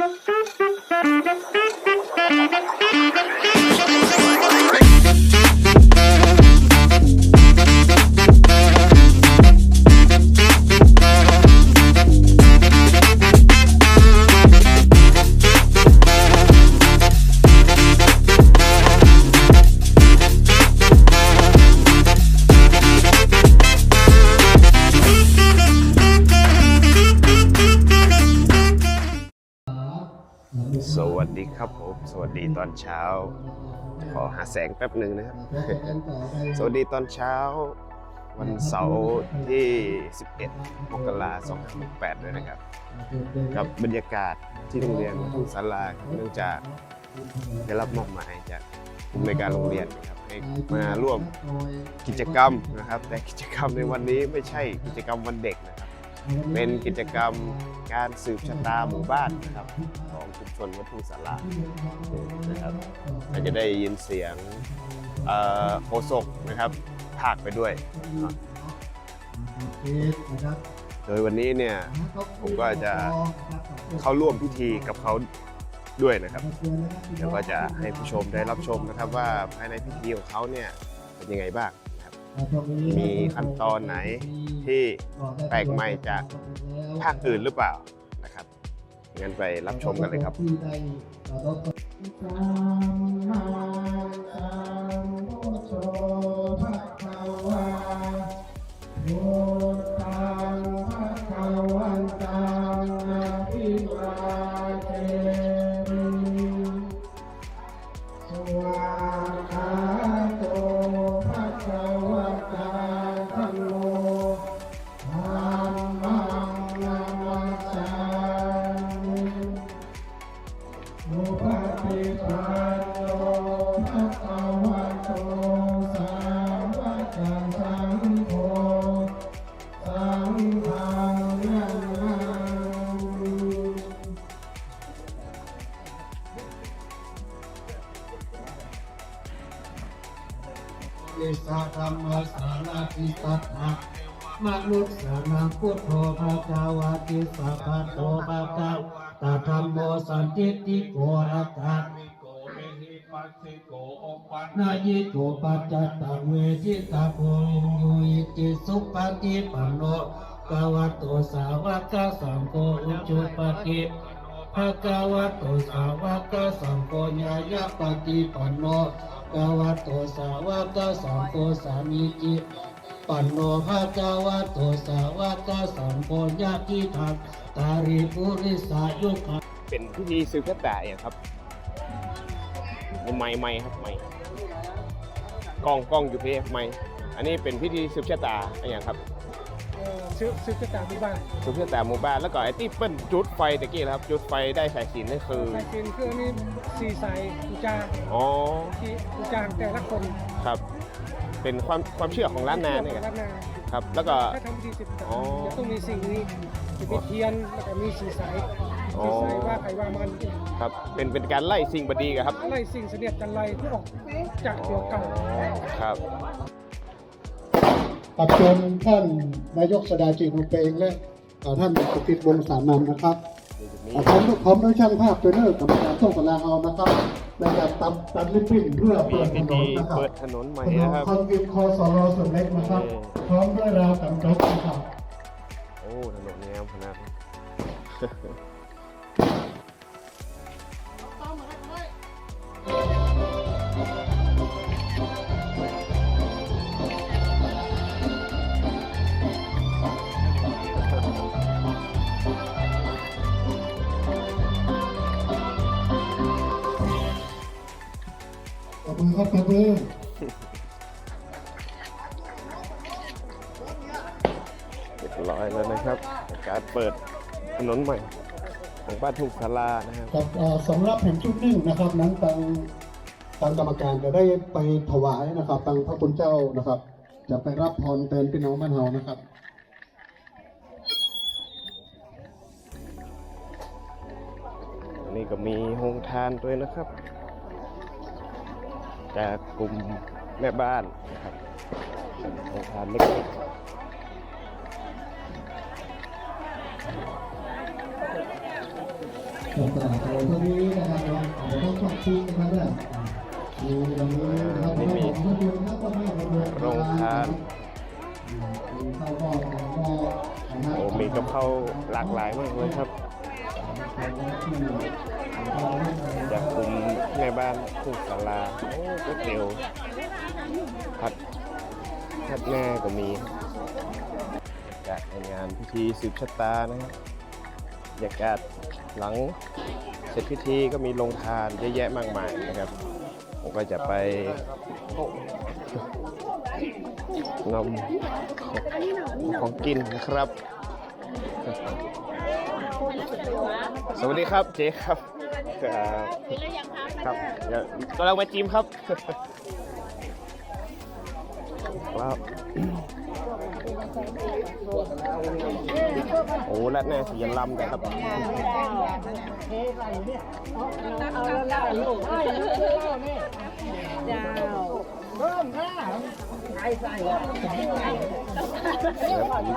Thank you. สวัสดีครับผม สวัสดีตอนเช้า ขอหาแสงแป๊บหนึ่งนะครับ สวัสดีตอนเช้า วันเสาร์ที่ 11มกราคม2568ด้วยนะครับ กับบรรยากาศที่โรงเรียนทุ่งศาลาเนื่องจากได้รับมอบหมายจากผู้อำนการโรงเรียนนะครับให้มาร่วมกิจกรรมนะครับ แต่กิจกรรมในวันนี้ไม่ใช่กิจกรรมวันเด็กนะครับ เป็นกิจกรรมการสืบชะตาหมู่บ้านนะครับของชุมชนวัดทุ่งสารานะครับก็จะได้ยินเสียงโฆษกนะครับภาคไปด้วยโดยวันนี้เนี่ยผมก็จะเข้าร่วมพิธีกับเขาด้วยนะครับเดี๋ยวก็จะให้ผู้ชมได้รับชมนะครับว่าภายในพิธีของเขาเนี่ยเป็นยังไงบ้างครับมีขั้นตอนไหน ที่แปลกใหม่จากภาคอื่นหรือเปล่านะครับงั้นไปรับชมกันเลยครับ วิสาธรรมสาราติสัทธะมนุษย์สานังพุทโธภะคะวะติสัพพะโตภะคะตาธรรมโมสันติติโกอัตตะนายิโกปัจจตังเวทิตาโพยุยิติสุปฏิปันโนกาวโตสาวกสังโฆอุจุปฏิภะคะวโตสาวกสังโฆญาญาปฏิปันโน กาวะโตสาวกสังโฆสามีจิปันโนภะกาวะโตสาวกสังโฆญาติทักตาริปุริสายุขะเป็นพิธีสืบชะตาอย่างครับไม่ไม่ครับไม่กล้องกล้องอยู่เพไม่อันนี้เป็นพิธีสืบชะตาอย่างครับ ซื้อซื้อกระจาดที่บ้านสืบชะตาหมู่บ้านแล้วก็ไอ้ที่เปิ้ลจุดไฟตะกี้นะครับ จุดไฟได้สายสิญจนนี่คือสายกินคืออันนี้สีสายอุจาอ๋อที่อุจาของแต่ละคนครับ เป็นความความเชื่อของล้านนาเนี่ยล้านนาครับ แล้วก็ ถ้าทำพิธีสิบอ๋อจะต้องมีสิ่งนี้จะมีเทียนแล้วก็มีสีสายอ๋อ สีสายว่าใครว่ามันครับเป็นเป็นการไล่สิ่งบดีกันครับอะไรสิ่งเสนียดจันไรที่ออกจากตัวเก่า ครับ ปัจจุบันท่านนายกสดาจีนุเปงและเอ่อท่านสุกิตวงศ์สานันท์นะครับเอ่อพร้อมพร้อมด้วยช่างภาพเทรนเนอร์กรรมการส่งสลาเอานะครับในการตัดตัดลิปปิ้นเพื่อมีเปิดถพินธีนนะครับเปิดถนนใหม่ถนนนะครับคอนกรีตคอสรอส่วนเล็กนะครับ พร้อมด้วยราวกันรถนะครับ โอ้ถนนแนวขนาด นี้ขอบคุณครับขอบคุณเรียบร้อยแล้วนะครับ การเปิดถนนใหม่ ของบ้านทุ่งศาลานะครับครับเอ่อสำหรับแผ่นชุดนิ่งนะครับนั้นทางทางกรรมการจะได้ไปถวายนะครับทางพระคุณเจ้านะครับ จะไปรับพรแทนพี่น้องบ้านเฮานะครับ อันนี้ก็มีโรงทานด้วยนะครับ จากกลุ่มแม่บ้านนะครับโรงทานเล็กๆต่างๆอะไรพวกนี้นะครับเราต้องควบคุมนะครับเนี่ยมีตรงนี้นะครับไม่มีผมก็ดูนะก็ไม่ระเบิดโรงทานมีข้าวหม้อของหม้อนะครับโอ้มีกับข้าวหลากหลายมากเลยครับจากกลุ่ม แม่บ้านคู่สาราโอ้ก๋วยเตี๋ยวผัดผัดแม่ก็มีบรรยากาศในงานพิธีสืบชะตานะครับบรรยากาศหลังเสร็จพิธีก็มีโรงทานเยอะแยะมากมายนะครับ ผมก็จะไปนำของกินนะครับ สวัสดีครับเจ๊ครับ ครับครับเดี๋ยวกำลังมาจิ้มครับว้าวโอ้และแน่สีลำกันครับผม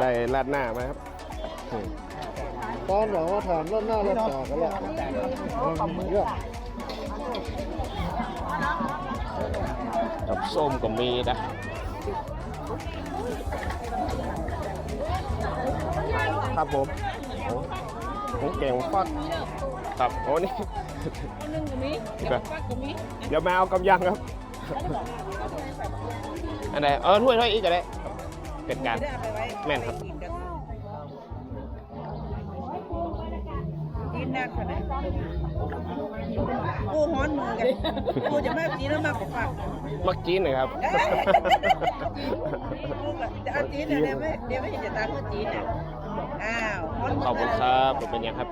ได้ราดหน้ามาครับอืมตอนบอกว่าถามรอบหน้ารอบต่อกันแล้วเยอะ กับส้มก็มีนะครับผมโอ้ผมเก่งฟักครับโอ้นี่นึงตรงนี้ครับปักตรงนี้เดี๋ยวมาเอากำยังครับ อันไหนเออถ้วยถ้วยอีกก็ได้เป็นการได้เอาไปไว้แม่นครับกินนักขนาด กูฮ้อนมือกันกูจะไม่กินแล้วมากกว่าปักมักจีนหน่อยครับ กูก็จะเอาจีนเนี่ยเดี๋ยวไม่เดี๋ยวไม่เห็นจะตามกูจีนอะอ้าวฮ้อนมืขอบคุณครับผมเป็นยังครับ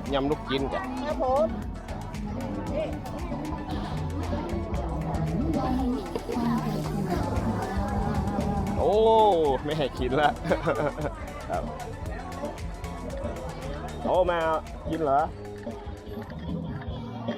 นนี้อะครับยำลูกจิ้นจ้ะครับผมโอ้ไม่ให้กินละครับโอ้มากินเหรอ